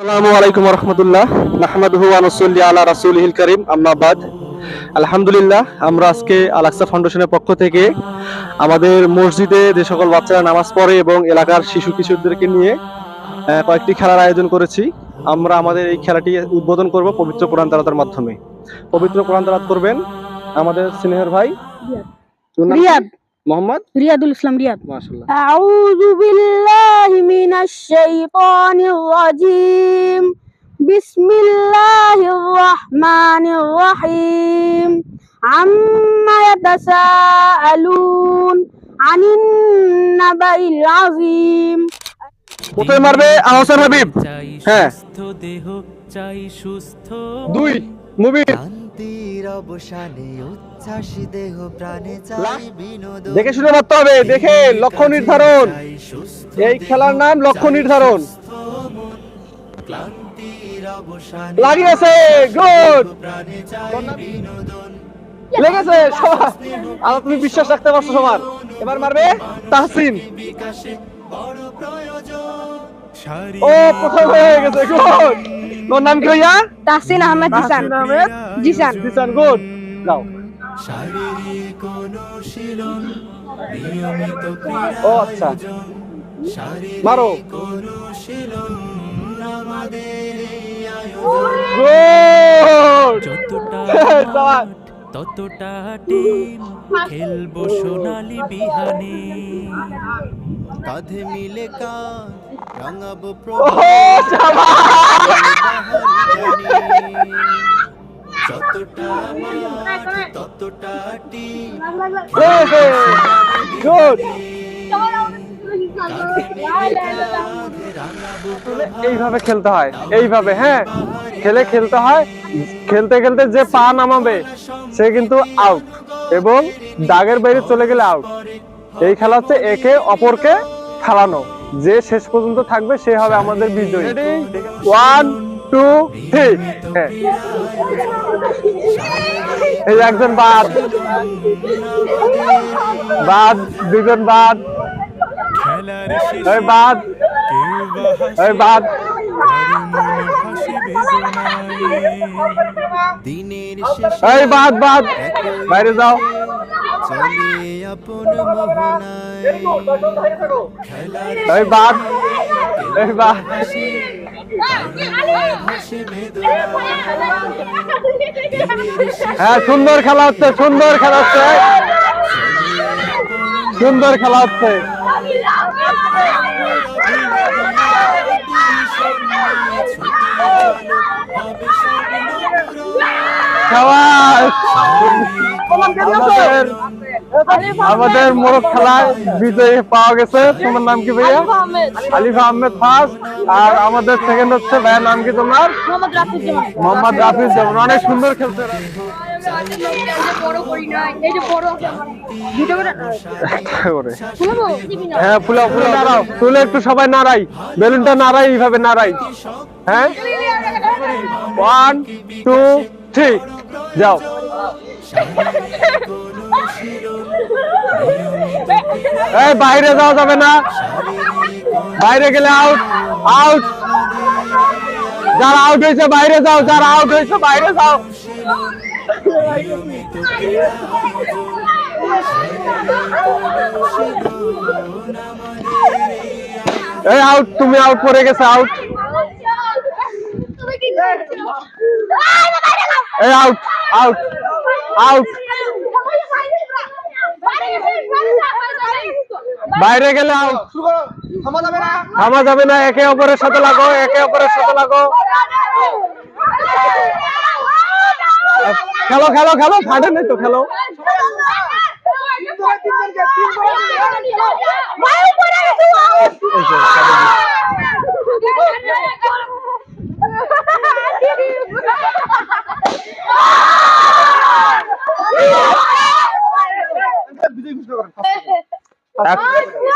আসসালামু আলাইকুম রহমতুল্লাহ নাহমাদুহু ওয়া নুসাল্লি আলা রাসূলিহিল কারীম আম্মা আলহামদুলিল্লাহ আমরা আজকে আলাক্সা ফাউন্ডেশনের পক্ষ থেকে আমাদের মসজিদে যে সকল বাচ্চারা নামাজ পড়ে এবং এলাকার শিশু কিশোরদেরকে নিয়ে কয়েকটি খেলার আয়োজন করেছি। আমরা আমাদের এই খেলাটি উদ্বোধন করব পবিত্র কোরআন তালাতের মাধ্যমে। পবিত্র কোরআন তালাত করবেন আমাদের স্নেহের ভাই? রিয়াদ। মোহাম্মদ? রিয়াদুল ইসলাম রিয়াদ। আউযু বিল্লাহি মিনাশ শাইতানির রাজিম। বিসমিল্লাহির রহমানির রহিম। আম্মা ইয়াতাসাআলুন আনিন নাবাইল আযীম। কোথায় মারবে? আহসান হাবিব। হ্যাঁ। সুস্থ দেহ চাই সুস্থ দুই মুবিন। শান্তির অবসানে উচ্ছ্বাস দেহ প্রাণে চাই। বিনোদন। দেখে শুনে মারতে হবে দেখে লক্ষ্য নির্ধারণ। এই খেলার নাম লক্ষ্য নির্ধারণ। ক্লান্তির অবসানে লাগিয়েছে গুড। প্রাণে চাই বিনোদন। লেগেছে সবার। আর তুমি বিশ্বাস রাখতে পারছ সবার। এবার মারবে তাহসিন। ও প্রথম হয়ে গেছে গুড। তোর নাম কি ভাইয়া? তাহসিন আহমেদ জিসান। জিসান। জিসান গুড। যাও। ও আচ্ছা। মারো। যতটা ততটা টিম খেলব সোনালি বিহানে। কাঁধে মিলে কাঁধ রাঙাবো ও যতটা মাঠ ততটা টিম এইভাবে খেলতে হয় এইভাবে হ্যাঁ খেলে খেলতে হয় খেলতে খেলতে যে পা নামাবে সে কিন্তু আউট এবং দাগের বাইরে চলে গেলে আউট এই খেলা হচ্ছে একে অপরকে খেলানো। যে শেষ পর্যন্ত থাকবে সে হবে আমাদের বিজয়ী। ওয়ান টু থ্রি এই একজন বাদ। বাদ দুজন বাদ। বাদ। বাদ। এই বাদ বাদ। বাইরে যাও। চলে আপন মোহনায়। হ্যাঁ সুন্দর খেলা হচ্ছে সুন্দর খেলা হচ্ছে। সুন্দর খেলা হচ্ছে। সবাই। আমাদের মোরগ খেলায় বিজয়ী পাওয়া গেছে। তোমার নাম কি ভাইয়া? আলিফা আহমেদ। ফার্স্ট আর আমাদের সেকেন্ড হচ্ছে ভাইয়ের নাম কি তোমার? মোহাম্মদ রাফিজ যেমন অনেক সুন্দর খেলছে হ্যাঁ নাড়াও তুলে একটু সবাই নাড়াই। বেলুনটা নাড়াই এইভাবে নাড়াই। হ্যাঁ? ওয়ান টু থ্রি যাও। এই, বাইরে যাওয়া যাবে না। বাইরে গেলে আউট আউট যারা আউট হয়েছে, বাইরে যাও, যারা আউট হয়েছে, বাইরে যাও। এই আউট তুমি আউট পড়ে গেছে আউট এই আউট আউট আউট বাইরে গেলে থামা যাবে না, একে অপরের সাথে লাগো, একে অপরের সাথে লাগো। খেলো খেলো খেলো, ফাটে নেই তো, খেলো।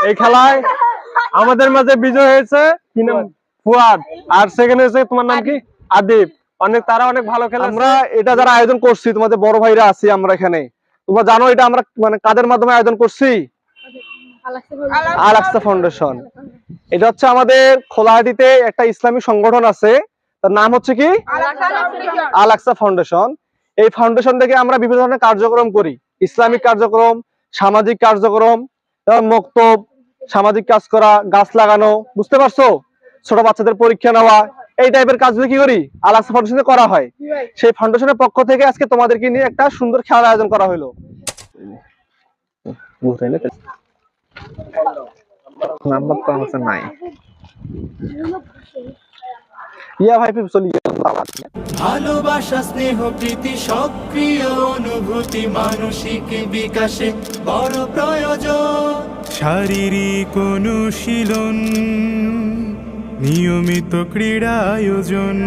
এই খেলায় আমাদের মাঝে বিজয় হয়েছে। কি নাম? ফুয়াদ। আর সেকেন্ড হয়েছে তোমার নাম কি? আদিব। অনেক তারা অনেক ভালো খেলে আমরা এটা যারা আয়োজন করছি তোমাদের বড় ভাইরা আছি আমরা এখানে। তোমরা জানো এটা আমরা মানে কাদের মাধ্যমে আয়োজন করছি? Al Aqsa foundation. এটা হচ্ছে আমাদের খোলাহাটিতে একটা ইসলামী সংগঠন আছে। তার নাম হচ্ছে কি? আল আকসা ফাউন্ডেশন। এই ফাউন্ডেশন থেকে আমরা বিভিন্ন ধরনের কার্যক্রম করি। ইসলামিক কার্যক্রম সামাজিক কার্যক্রম যেমন মক্তব সামাজিক কাজ করা গাছ লাগানো বুঝতে পারছ? ছোট বাচ্চাদের পরীক্ষা নেওয়া এই টাইপের কাজগুলো কি করি? আল আকসা ফাউন্ডেশনে করা হয়। সেই ফাউন্ডেশনের পক্ষ থেকে আজকে তোমাদেরকে নিয়ে একটা সুন্দর খেলার আয়োজন করা হলো। নাম্বার তো আমার নাই। ইয়া ভাই চলি। ভালোবাসা স্নেহ প্রীতি সক্রিয় অনুভূতি মানসিক বিকাশে বড় প্রয়োজন। শারীরিক অনুশীলন নিয়মিত ক্রীড়া আয়োজন।